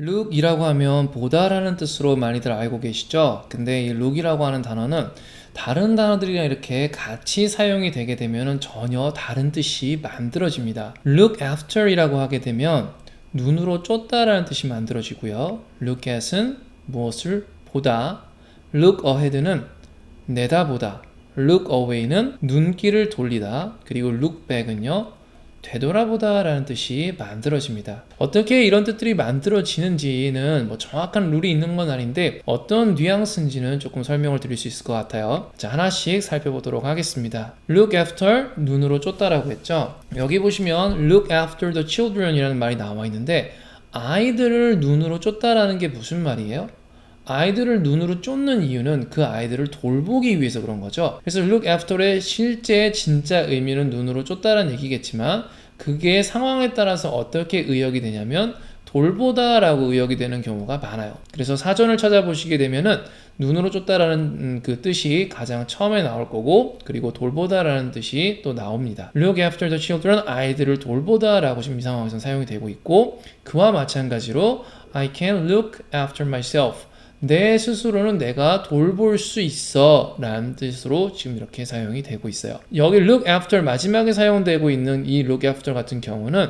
look이라고 하면 보다라는 뜻으로 많이들 알고 계시죠? 근데 이 look이라고 하는 단어는 다른 단어들이랑 이렇게 같이 사용이 되게 되면 전혀 다른 뜻이 만들어집니다. look after이라고 하게 되면 눈으로 쫓다라는 뜻이 만들어지고요. look at은 무엇을 보다, look ahead는 내다보다, look away는 눈길을 돌리다, 그리고 look back은요. 되돌아보다 라는 뜻이 만들어집니다. 어떻게 이런 뜻들이 만들어지는지는 뭐 정확한 룰이 있는 건 아닌데 어떤 뉘앙스인지는 조금 설명을 드릴 수 있을 것 같아요. 자, 하나씩 살펴보도록 하겠습니다. look after, 눈으로 쫓다라고 했죠. 여기 보시면 look after the children 이라는 말이 나와 있는데 아이들을 눈으로 쫓다라는 게 무슨 말이에요? 아이들을 눈으로 쫓는 이유는 그 아이들을 돌보기 위해서 그런 거죠. 그래서 look after의 실제 진짜 의미는 눈으로 쫓다라는 얘기겠지만 그게 상황에 따라서 어떻게 의역이 되냐면 돌보다라고 의역이 되는 경우가 많아요. 그래서 사전을 찾아보시게 되면은 눈으로 쫓다라는 음, 그 뜻이 가장 처음에 나올 거고 그리고 돌보다라는 뜻이 또 나옵니다. Look after the children 아이들을 돌보다라고 지금 이 상황에서 사용이 되고 있고 그와 마찬가지로 I can look after myself 내 스스로는 내가 돌볼 수 있어 라는 뜻으로 지금 이렇게 사용이 되고 있어요. 여기 look after 마지막에 사용되고 있는 이 look after 같은 경우는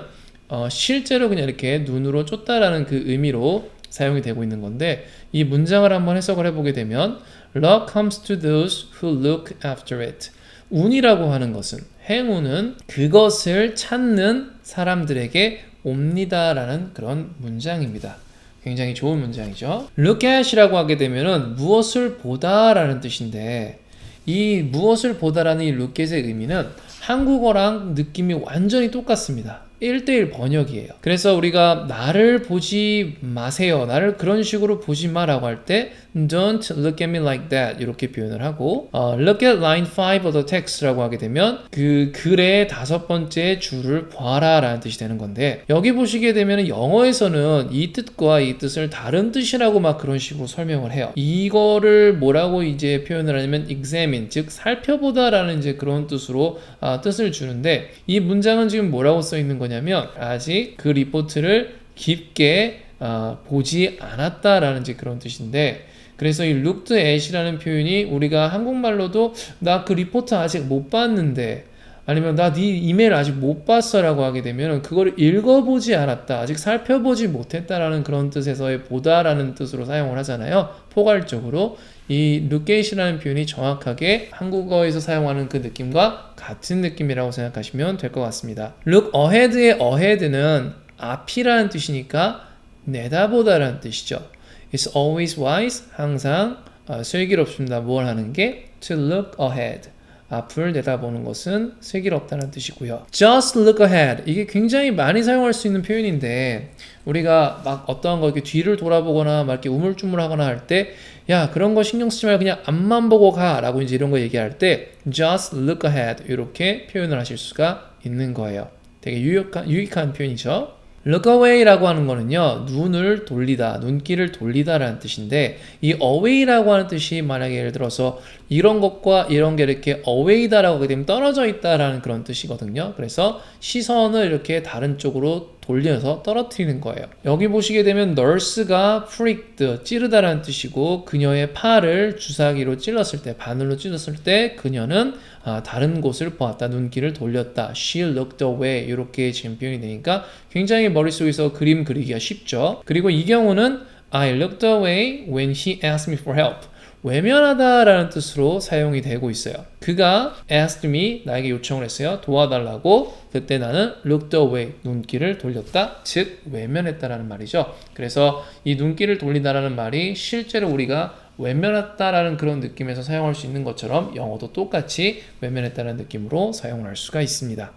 어, 실제로 그냥 이렇게 눈으로 쫓다라는 그 의미로 사용이 되고 있는 건데 이 문장을 한번 해석을 해보게 되면 luck comes to those who look after it 운이라고 하는 것은 행운은 그것을 찾는 사람들에게 옵니다라는 그런 문장입니다. 굉장히 좋은 문장이죠. look at이라고 하게 되면은 무엇을 보다라는 뜻인데 이 무엇을 보다라는 이 look at의 의미는 한국어랑 느낌이 완전히 똑같습니다. 1대1 번역이에요. 그래서 우리가 나를 보지 마세요. 나를 그런 식으로 보지 마라고 할 때 don't look at me like that 이렇게 표현을 하고 어, look at line 5 of the text라고 하게 되면 그 글의 다섯 번째 줄을 봐라 라는 뜻이 되는 건데 여기 보시게 되면 영어에서는 이 뜻과 이 뜻을 다른 뜻이라고 막 그런 식으로 설명을 해요. 이거를 뭐라고 이제 표현을 하냐면 examine 즉 살펴보다 라는 이제 그런 뜻으로 아, 뜻을 주는데 이 문장은 지금 뭐라고 써 있는 거냐 면 아직 그 리포트를 깊게 아, 보지 않았다라는 그런 뜻인데 그래서 이 looked at이라는 표현이 우리가 한국말로도 나 그 리포트 아직 못 봤는데 아니면 나 네 이메일 아직 못 봤어라고 하게 되면 그걸 읽어보지 않았다 아직 살펴보지 못했다라는 그런 뜻에서의 보다라는 뜻으로 사용을 하잖아요. 포괄적으로 이 at이라는 표현이 정확하게 한국어에서 사용하는 그 느낌과 같은 느낌이라고 생각하시면 될 것 같습니다 look ahead의 ahead는 앞이라는 뜻이니까 내다보다라는 뜻이죠 It's always wise. 항상 어, 슬기롭습니다. 뭘 하는 게? To look ahead. 앞을 내다보는 것은 슬기롭다는 뜻이고요. Just look ahead. 이게 굉장히 많이 사용할 수 있는 표현인데 우리가 막 어떠한 거 이렇게 뒤를 돌아보거나 막 이렇게 우물쭈물하거나 할 때 야 그런 거 신경 쓰지 말고 그냥 앞만 보고 가라고 이제 이런 거 얘기할 때 just look ahead 이렇게 표현을 하실 수가 있는 거예요. 되게 유익한 유익한 표현이죠. Look away라고 하는 거는요 눈을 돌리다 눈길을 돌리다라는 뜻인데 이 away라고 하는 뜻이 만약에 예를 들어서 이런 것과 이런 게 이렇게 away다라고 하게 되면 떨어져 있다라는 그런 뜻이거든요. 그래서 시선을 이렇게 다른 쪽으로 돌려서 떨어뜨리는 거예요. 여기 보시게 되면 nurse가 pricked 찌르다라는 뜻이고 그녀의 팔을 주사기로 찔렀을 때 바늘로 찔렀을 때 그녀는 아, 다른 곳을 보았다 눈길을 돌렸다 she looked away 이렇게 지금 표현이 되니까 굉장히 머릿속에서 그림 그리기가 쉽죠 그리고 이 경우는 I looked away when he asked me for help 외면하다라는 뜻으로 사용이 되고 있어요. 그가 asked me 나에게 요청을 했어요. 도와달라고. 그때 나는 looked away 눈길을 돌렸다. 즉 외면했다라는 말이죠. 그래서 이 눈길을 돌리다라는 말이 실제로 우리가 외면했다라는 그런 느낌에서 사용할 수 있는 것처럼 영어도 똑같이 외면했다는 느낌으로 사용을 할 수가 있습니다.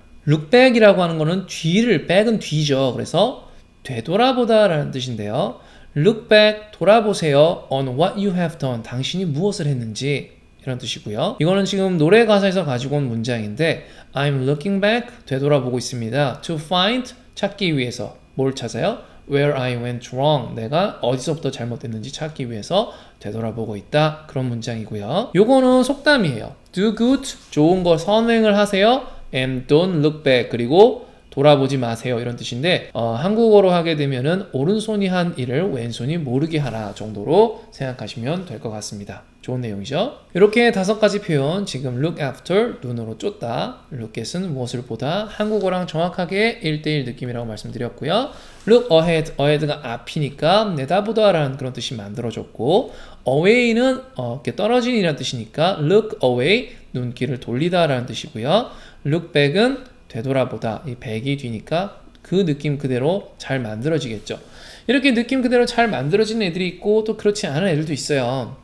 back이라고 하는 거는 뒤를 back은 뒤죠. 그래서 되돌아보다라는 뜻인데요. Look back, 돌아보세요. On what you have done. 당신이 무엇을 했는지. 이런 뜻이고요. 이거는 지금 노래 가사에서 가지고 온 문장인데 I'm looking back, 되돌아보고 있습니다. To find, 찾기 위해서. 뭘 찾아요? Where I went wrong. 내가 어디서부터 잘못됐는지 찾기 위해서 되돌아보고 있다. 그런 문장이고요. 요거는 속담이에요. Do good, 좋은 거 선행을 하세요. And don't look back. 그리고 돌아보지 마세요 이런 뜻인데 어, 한국어로 하게 되면은 오른손이 한 일을 왼손이 모르게 하라 정도로 생각하시면 될 것 같습니다. 좋은 내용이죠. 이렇게 다섯 가지 표현 지금 look after 눈으로 쫓다, look at은 무엇을 보다 한국어랑 정확하게 1대1 느낌이라고 말씀드렸고요. look ahead, ahead가 앞이니까 내다보다 라는 그런 뜻이 만들어졌고 away는 어, 이렇게 떨어진이라는 뜻이니까 look away 눈길을 돌리다 라는 뜻이고요. look back은 되돌아보다 이 back이 뒤니까 그 느낌 그대로 잘 만들어지겠죠. 이렇게 느낌 그대로 잘 만들어지는 애들이 있고 또 그렇지 않은 애들도 있어요.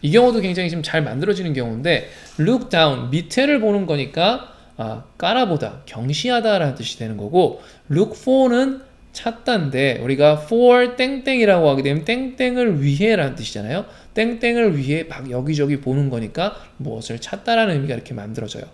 이 경우도 굉장히 지금 잘 만들어지는 경우인데 look down 밑에를 보는 거니까 아, 깔아보다 경시하다라는 뜻이 되는 거고 look for는 찾다인데 우리가 for 땡땡이라고 하게 되면 땡땡을 위해라는 뜻이잖아요. 땡땡을 위해 막 여기저기 보는 거니까 무엇을 찾다라는 의미가 이렇게 만들어져요.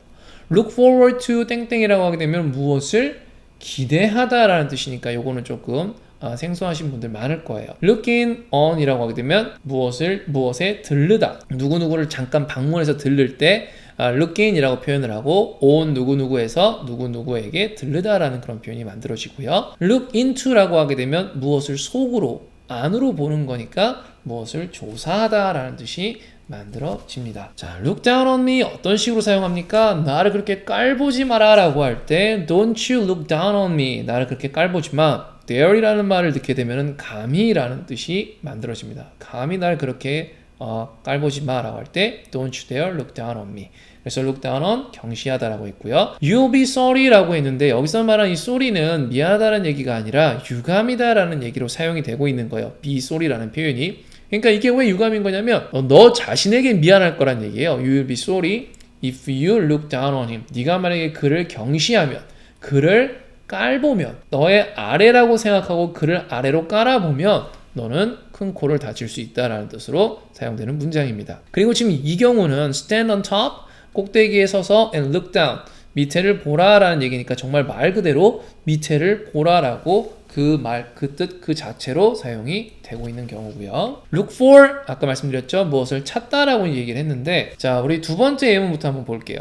Look forward to 땡땡이라고 하게 되면 무엇을 기대하다라는 뜻이니까 요거는 조금 아, 생소하신 분들 많을 거예요. looking on이라고 하게 되면 무엇을 무엇에 들르다. 누구 누구를 잠깐 방문해서 들를 때 아, looking이라고 표현을 하고 on 누구 누구에서 누구 누구에게 들르다라는 그런 표현이 만들어지고요. look into라고 하게 되면 무엇을 속으로 안으로 보는 거니까 무엇을 조사하다라는 뜻이 만들어집니다. 자, look down on me 어떤 식으로 사용합니까? 나를 그렇게 깔보지 마라 라고 할 때 don't you look down on me 나를 그렇게 깔보지 마. dare이라는 말을 듣게 되면은 감히라는 뜻이 만들어집니다. 감히 날 그렇게 어, 깔보지 마 라고 할 때 don't you dare look down on me. 그래서 look down on 경시하다 라고 했고요. You'll be sorry라고 했는데 여기서 말한 이 sorry는 미안하다는 얘기가 아니라 유감이다 라는 얘기로 사용이 되고 있는 거예요. be sorry라는 표현이. 그러니까 이게 왜 유감인 거냐면 어, 너 자신에게 미안할 거란 얘기예요. You will be sorry if you look down on him. 네가 만약에 그를 경시하면 그를 깔보면 너의 아래라고 생각하고 그를 아래로 깔아보면 너는 큰 코를 다칠 수 있다라는 뜻으로 사용되는 문장입니다. 그리고 지금 이 경우는 stand on top 꼭대기에 서서 and look down 밑에를 보라라는 얘기니까 정말 말 그대로 밑에를 보라라고 그 말 그 뜻 그 자체로 사용이 되고 있는 경우고요. look for 아까 말씀드렸죠 무엇을 찾다라고 얘기를 했는데 자 우리 두 번째 예문부터 한번 볼게요.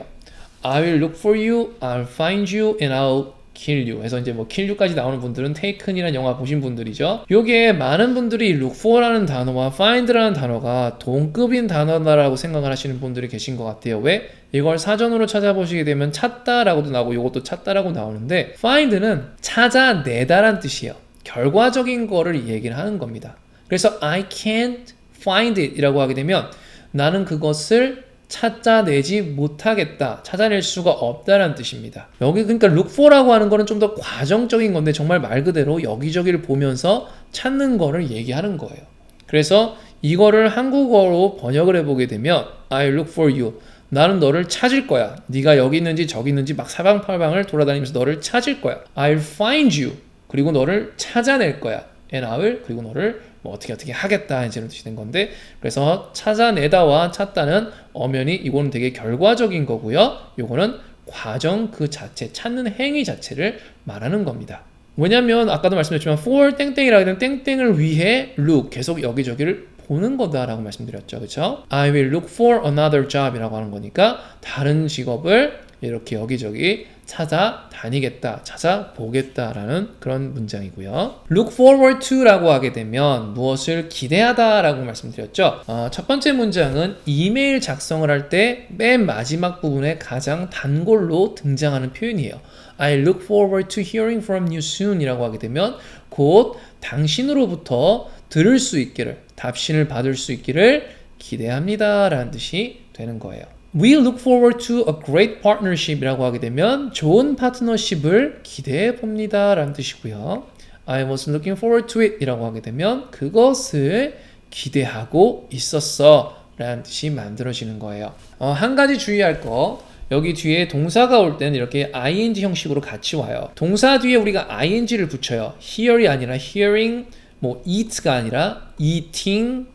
I will look for you, I'll find you, and I'll kill you. 해서 이제 뭐 kill you까지 나오는 분들은 taken이라는 영화 보신 분들이죠. 요게 많은 분들이 look for라는 단어와 find라는 단어가 동급인 단어다라고 생각을 하시는 분들이 계신 것 같아요. 왜? 이걸 사전으로 찾아보시게 되면 찾다라고도 나오고 이것도 찾다라고 나오는데 find는 찾아내다란 뜻이에요. 결과적인 거를 얘기를 하는 겁니다. 그래서 I can't find it 이라고 하게 되면 나는 그것을 찾아내지 못하겠다. 찾아낼 수가 없다라는 뜻입니다. 여기 그러니까 look for라고 하는 거는 좀 더 과정적인 건데 정말 말 그대로 여기저기를 보면서 찾는 거를 얘기하는 거예요. 그래서 이거를 한국어로 번역을 해보게 되면 I look for you. 나는 너를 찾을 거야. 네가 여기 있는지 저기 있는지 막 사방팔방을 돌아다니면서 너를 찾을 거야. I'll find you. 그리고 너를 찾아낼 거야. And I will 그리고 너를 뭐 어떻게 어떻게 하겠다 이제 이런 뜻이 된 건데 그래서 찾아내다와 찾다는 엄연히 이거는 되게 결과적인 거고요. 요거는 과정 그 자체 찾는 행위 자체를 말하는 겁니다. 왜냐면 아까도 말씀드렸지만 for 땡땡이라고 하면 땡땡을 위해 look 계속 여기저기를 보는 거다라고 말씀드렸죠. 그렇죠? I will look for another job이라고 하는 거니까 다른 직업을 이렇게 여기저기 찾아 다니겠다, 찾아보겠다라는 그런 문장이고요. look forward to라고 하게 되면 무엇을 기대하다라고 말씀드렸죠. 어, 첫 번째 문장은 이메일 작성을 할 때 맨 마지막 부분에 가장 단골로 등장하는 표현이에요. I look forward to hearing from you soon이라고 하게 되면 곧 당신으로부터 들을 수 있기를, 답신을 받을 수 있기를 기대합니다 라는 뜻이 되는 거예요. We look forward to a great partnership이라고 하게 되면 좋은 파트너십을 기대해 봅니다 라는 뜻이고요. I was looking forward to it 이라고 하게 되면 그것을 기대하고 있었어 라는 뜻이 만들어지는 거예요. 어, 한 가지 주의할 거 여기 뒤에 동사가 올 때는 이렇게 ing 형식으로 같이 와요. 동사 뒤에 우리가 ing를 붙여요. hear이 아니라 hearing, 뭐 eat가 아니라 eating,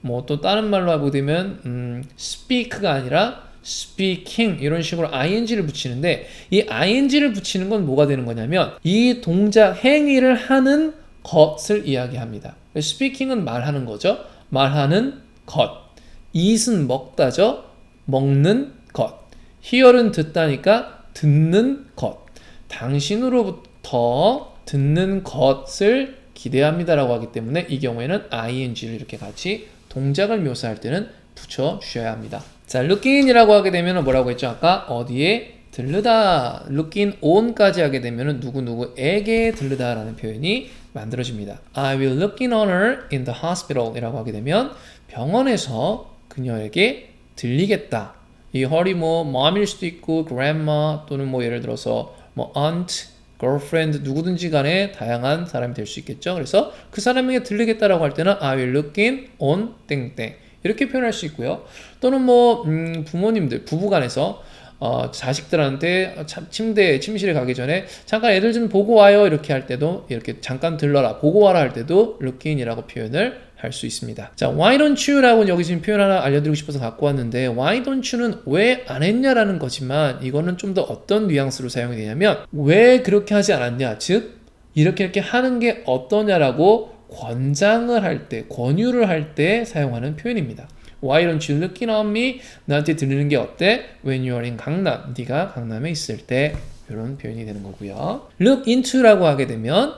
뭐 또 다른 말로 되면 음, speak가 아니라 speaking 이런 식으로 ing를 붙이는데 이 ing를 붙이는 건 뭐가 되는 거냐면 이 동작 행위를 하는 것을 이야기합니다. speaking은 말하는 거죠. 말하는 것. eat은 먹다죠. 먹는 것. hear은 듣다니까 듣는 것. 당신으로부터 더 듣는 것을 기대합니다라고 하기 때문에 이 경우에는 ing를 이렇게 같이 동작을 묘사할 때는 붙여 주셔야 합니다. 자, look인이라고 하게 되면 뭐라고 했죠? 아까 어디에 들르다, looking on까지 하게 되면 누구 누구에게 들르다라는 표현이 만들어집니다. I will looking on her in the hospital이라고 하게 되면 병원에서 그녀에게 들리겠다. 이 her이 뭐 mom일 수도 있고 grandma 또는 뭐 예를 들어서 뭐 aunt, girlfriend 누구든지 간에 다양한 사람이 될 수 있겠죠. 그래서 그 사람에게 들리겠다라고 할 때는 I will looking on 땡땡 이렇게 표현할 수 있고요. 또는 뭐 음, 부모님들 부부간에서 어, 자식들한테 참, 침대 침실에 가기 전에 잠깐 애들 좀 보고 와요 이렇게 할 때도 이렇게 잠깐 들러라 보고 와라 할 때도 look인이라고 표현을 할 수 있습니다. 자, why don't you라고 여기 지금 표현 하나 알려드리고 싶어서 갖고 왔는데 why don't you는 왜 안 했냐라는 거지만 이거는 좀 더 어떤 뉘앙스로 사용이 되냐면 왜 그렇게 하지 않았냐 즉 이렇게 이렇게 하는 게 어떠냐라고 권장을 할 때, 권유를 할 때 사용하는 표현입니다. Why don't you looking on me? 나한테 들리는 게 어때? When you are in 강남. 네가 강남에 있을 때 이런 표현이 되는 거고요. Look into라고 하게 되면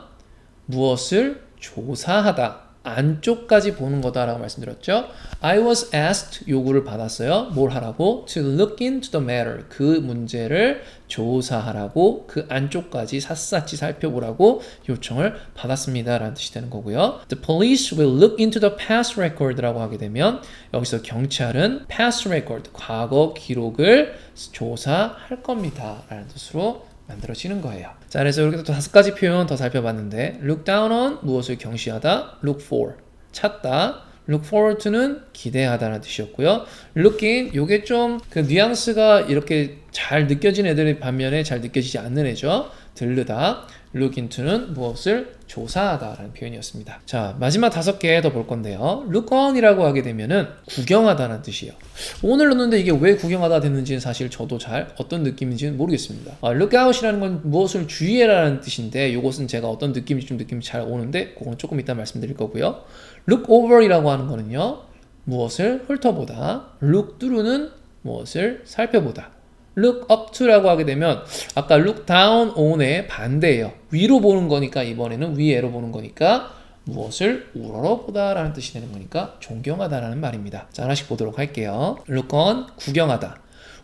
무엇을 조사하다. 안쪽까지 보는 거다라고 말씀드렸죠. I was asked 요구를 받았어요. 뭘 하라고? To look into the matter. 그 문제를 조사하라고 그 안쪽까지 샅샅이 살펴보라고 요청을 받았습니다라는 뜻이 되는 거고요. The police will look into the past record라고 하게 되면 여기서 경찰은 past record 과거 기록을 조사할 겁니다라는 뜻으로 만들어지는 거예요. 자, 그래서 이렇게 또 다섯 가지 표현 더 살펴봤는데 look down on 무엇을 경시하다, look for 찾다, look forward to는 기대하다는 뜻이었고요. look in 요게 좀 그 뉘앙스가 이렇게 잘 느껴진 애들의 반면에 잘 느껴지지 않는 애죠. 들르다. look into는 무엇을 조사하다라는 표현이었습니다. 자, 마지막 다섯 개 더 볼 건데요. look on이라고 하게 되면은 구경하다는 뜻이에요. 오늘 넣는데 이게 왜 구경하다 됐는지는 사실 저도 잘 어떤 느낌인지는 모르겠습니다. 아, look out이라는 건 무엇을 주의해라는 뜻인데 이것은 제가 어떤 느낌인지 좀 느낌이 잘 오는데 그건 조금 이따 말씀드릴 거고요. look over이라고 하는 거는요. 무엇을 훑어보다. look through는 무엇을 살펴보다. Look up to라고 하게 되면 아까 look down on의 반대예요. 위로 보는 거니까 이번에는 위에로 보는 거니까 무엇을 우러러보다라는 뜻이 되는 거니까 존경하다라는 말입니다. 자 하나씩 보도록 할게요. look on 구경하다.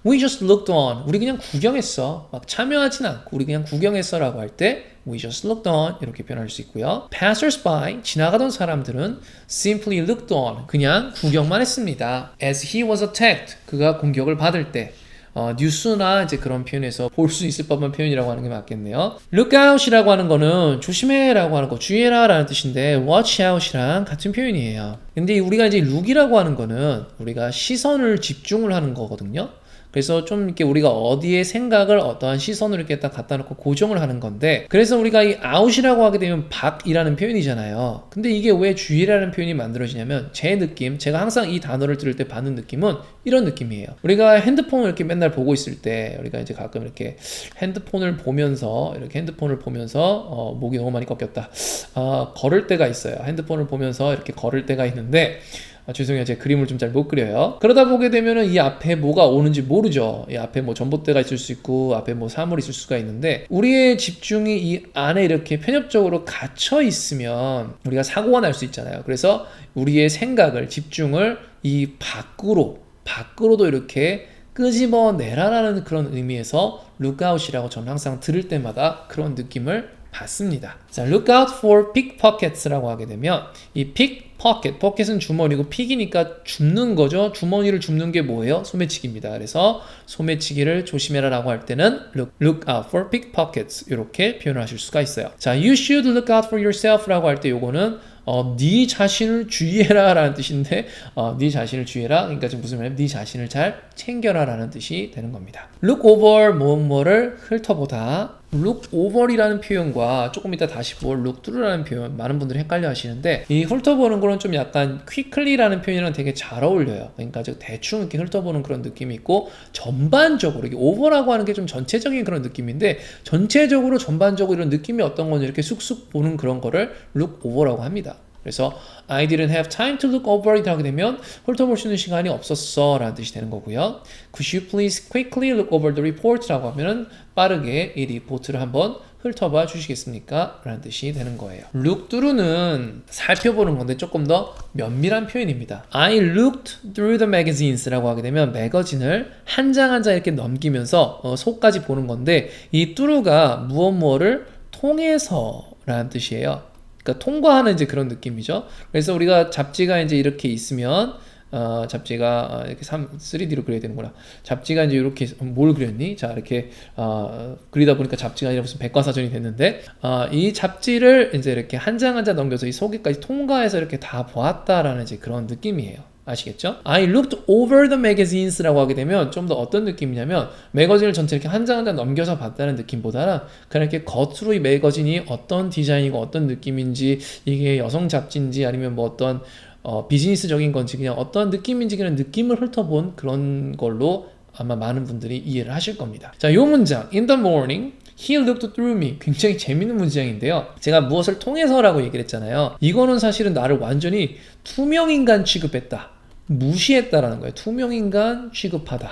We just looked on. 우리 그냥 구경했어. 막 참여하진 않고 우리 그냥 구경했어라고 할 때 we just looked on 이렇게 표현할 수 있고요. Passers-by 지나가던 사람들은 simply looked on 그냥 구경만 했습니다. As he was attacked 그가 공격을 받을 때 어, 뉴스나 이제 그런 표현에서 볼 수 있을 법한 표현이라고 하는 게 맞겠네요. look out이라고 하는 거는 조심해라고 하는 거, 주의해라라는 뜻인데 watch out이랑 같은 표현이에요. 근데 우리가 이제 look이라고 하는 거는 우리가 시선을 집중을 하는 거거든요. 그래서 좀 이렇게 우리가 어디에 생각을 어떠한 시선으로 이렇게 딱 갖다 놓고 고정을 하는 건데 그래서 우리가 이 out이라고 하게 되면 밖이라는 표현이잖아요. 근데 이게 왜 주의라는 표현이 만들어지냐면 제 느낌, 제가 항상 이 단어를 들을 때 받는 느낌은 이런 느낌이에요. 우리가 핸드폰을 이렇게 맨날 보고 있을 때 우리가 이제 가끔 이렇게 핸드폰을 보면서 이렇게 핸드폰을 보면서 어, 목이 너무 많이 꺾였다. 아, 걸을 때가 있어요. 핸드폰을 보면서 이렇게 걸을 때가 있는데 아, 죄송해요. 제 그림을 좀 잘 못 그려요. 그러다 보게 되면은 이 앞에 뭐가 오는지 모르죠. 이 앞에 뭐 전봇대가 있을 수 있고, 앞에 뭐 사물이 있을 수가 있는데, 우리의 집중이 이 안에 이렇게 편협적으로 갇혀 있으면 우리가 사고가 날 수 있잖아요. 그래서 우리의 생각을, 집중을 이 밖으로, 밖으로도 이렇게 끄집어내라라는 그런 의미에서 lookout이라고 저는 항상 들을 때마다 그런 느낌을 받습니다. 자, look out for pickpockets라고 하게 되면 이 pickpocket, pocket은 주머니고 pick이니까 줍는 거죠. 주머니를 줍는 게 뭐예요? 소매치기입니다. 그래서 소매치기를 조심해라라고 할 때는 look, look out for pickpockets 이렇게 표현을 하실 수가 있어요. 자, you should look out for yourself라고 할 때 요거는 어, 네 자신을 주의해라 라는 뜻인데, 어, 네 자신을 주의해라. 그러니까 지금 무슨 말이냐면 네 자신을 잘 챙겨라 라는 뜻이 되는 겁니다. look over 뭐뭐를 훑어보다. Look over이라는 표현과 조금 이따 다시 볼 look through라는 표현 많은 분들이 헷갈려 하시는데 이 훑어보는 거는 좀 약간 quickly라는 표현이랑 되게 잘 어울려요. 그러니까 저 대충 이렇게 훑어보는 그런 느낌이 있고 전반적으로 이게 over라고 하는 게 좀 전체적인 그런 느낌인데 전체적으로 전반적으로 이런 느낌이 어떤 건지 이렇게 쑥쑥 보는 그런 거를 look over라고 합니다. 그래서 I didn't have time to look over it 하게 되면 훑어볼 수 있는 시간이 없었어 라는 뜻이 되는 거고요. Could you please quickly look over the report 라고 하면은 빠르게 이 리포트를 한번 훑어봐 주시겠습니까? 라는 뜻이 되는 거예요. look through는 살펴보는 건데 조금 더 면밀한 표현입니다. I looked through the magazines라고 하게 되면 매거진을 한 장 한장 이렇게 넘기면서 어, 속까지 보는 건데 이 through가 무엇 무엇을 통해서 라는 뜻이에요. 그러니까 통과하는 이제 그런 느낌이죠. 그래서 우리가 잡지가 이제 이렇게 있으면 어, 잡지가 어, 이렇게 3, 3D로 그려야 되는구나. 잡지가 이제 이렇게 뭘 그렸니? 자 이렇게 어, 그리다 보니까 잡지가 아니라 무슨 백과사전이 됐는데 어, 이 잡지를 이제 이렇게 한 장 한장 넘겨서 이 속에까지 통과해서 이렇게 다 보았다라는 이제 그런 느낌이에요. 아시겠죠? I looked over the magazines라고 하게 되면 좀 더 어떤 느낌이냐면 매거진을 전체 이렇게 한 장 한 장 넘겨서 봤다는 느낌보다는 그냥 이렇게 겉으로 이 매거진이 어떤 디자인이고 어떤 느낌인지 이게 여성 잡지인지 아니면 뭐 어떤 어, 비즈니스적인 건지 그냥 어떤 느낌인지 그냥 느낌을 훑어본 그런 걸로 아마 많은 분들이 이해를 하실 겁니다. 자, 요 문장 in the morning He looked through me. 굉장히 재밌는 문장인데요. 제가 무엇을 통해서라고 얘기를 했잖아요. 이거는 사실은 나를 완전히 투명인간 취급했다. 무시했다라는 거예요. 투명인간 취급하다.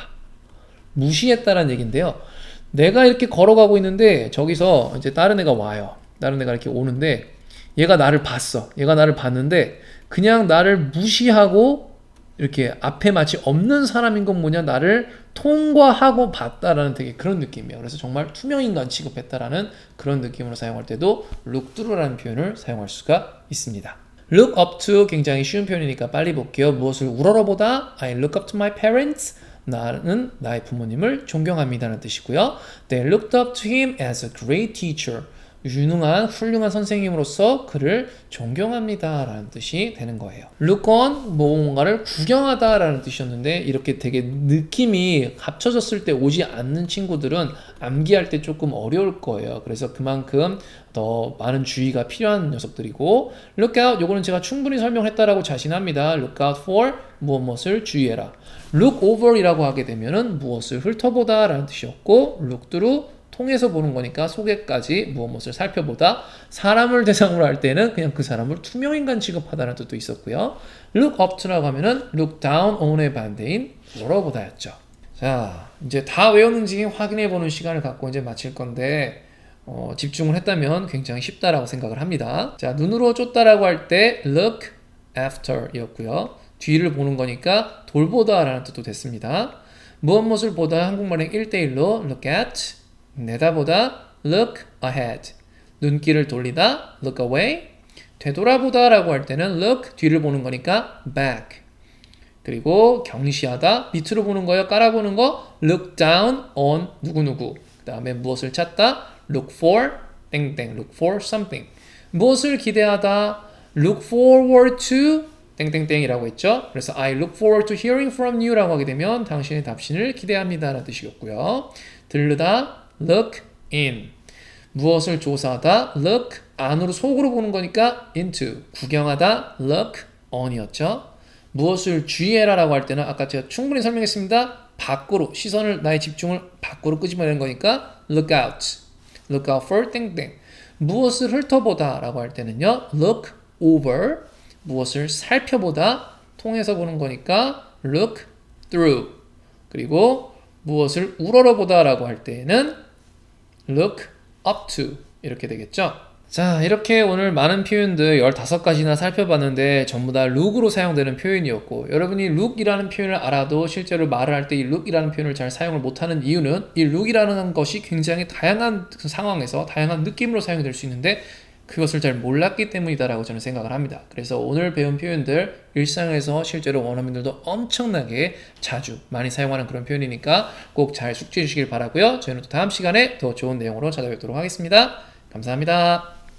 무시했다라는 얘기인데요. 내가 이렇게 걸어가고 있는데 저기서 이제 다른 애가 와요. 다른 애가 이렇게 오는데 얘가 나를 봤어. 얘가 나를 봤는데 그냥 나를 무시하고 이렇게 앞에 마치 없는 사람인 것 뭐냐 나를 통과하고 봤다라는 되게 그런 느낌이에요. 그래서 정말 투명인간 취급했다라는 그런 느낌으로 사용할 때도 look through라는 표현을 사용할 수가 있습니다. look up to 굉장히 쉬운 표현이니까 빨리 볼게요. 무엇을 우러러보다 I look up to my parents. 나는 나의 부모님을 존경합니다라는 뜻이고요. They looked up to him as a great teacher. 유능한 훌륭한 선생님으로서 그를 존경합니다 라는 뜻이 되는 거예요. look on 뭔가를 구경하다 라는 뜻이었는데 이렇게 되게 느낌이 합쳐졌을 때 오지 않는 친구들은 암기할 때 조금 어려울 거예요. 그래서 그만큼 더 많은 주의가 필요한 녀석들이고 look out 요거는 제가 충분히 설명했다라고 자신합니다. look out for 무엇 무엇을 주의해라. look over이라고 하게 되면은 무엇을 훑어보다 라는 뜻이었고 look through 통해서 보는 거니까 속에까지 무엇 무엇을 살펴보다 사람을 대상으로 할 때는 그냥 그 사람을 투명인간 취급하다는 뜻도 있었고요. look up to라고 하면은 look down on의 반대인 물어보다였죠. 자, 이제 다 외웠는지 확인해 보는 시간을 갖고 이제 마칠 건데 어, 집중을 했다면 굉장히 쉽다라고 생각을 합니다. 자, 눈으로 쫓다라고 할 때 look after이었고요. 뒤를 보는 거니까 돌보다라는 뜻도 됐습니다. 무엇 무엇을 보다 한국말은 1대1로 look at 내다보다 look ahead. 눈길을 돌리다 look away. 되돌아보다라고 할 때는 look 뒤를 보는 거니까 back. 그리고 경시하다 밑으로 보는 거예요. 깔아보는 거 look down on 누구누구. 그 다음에 무엇을 찾다 look for 땡땡 look for something. 무엇을 기대하다 look forward to 땡땡땡이라고 했죠. 그래서 I look forward to hearing from you라고 하게 되면 당신의 답신을 기대합니다라는 뜻이겠고요. 들르다 look in. 무엇을 조사하다? look 안으로 속으로 보는 거니까 into. 구경하다? look on이었죠. 무엇을 주의해라라고 할 때는 아까 제가 충분히 설명했습니다. 밖으로 시선을 나의 집중을 밖으로 끄집어내는 거니까 look out. look out for 땡땡. 무엇을 훑어보다라고 할 때는요 look over. 무엇을 살펴보다 통해서 보는 거니까 look through. 그리고 무엇을 우러러보다라고 할 때에는 look up to 이렇게 되겠죠. 자, 이렇게 오늘 많은 표현들 15가지나 살펴봤는데 전부 다 look으로 사용되는 표현이었고 여러분이 look이라는 표현을 알아도 실제로 말을 할 때 이 look이라는 표현을 잘 사용을 못하는 이유는 이 look이라는 것이 굉장히 다양한 상황에서 다양한 느낌으로 사용될 수 있는데 그것을 잘 몰랐기 때문이다라고 저는 생각을 합니다. 그래서 오늘 배운 표현들 일상에서 실제로 원어민들도 엄청나게 자주 많이 사용하는 그런 표현이니까 꼭 잘 숙지해 주시길 바라고요. 저희는 또 다음 시간에 더 좋은 내용으로 찾아뵙도록 하겠습니다. 감사합니다.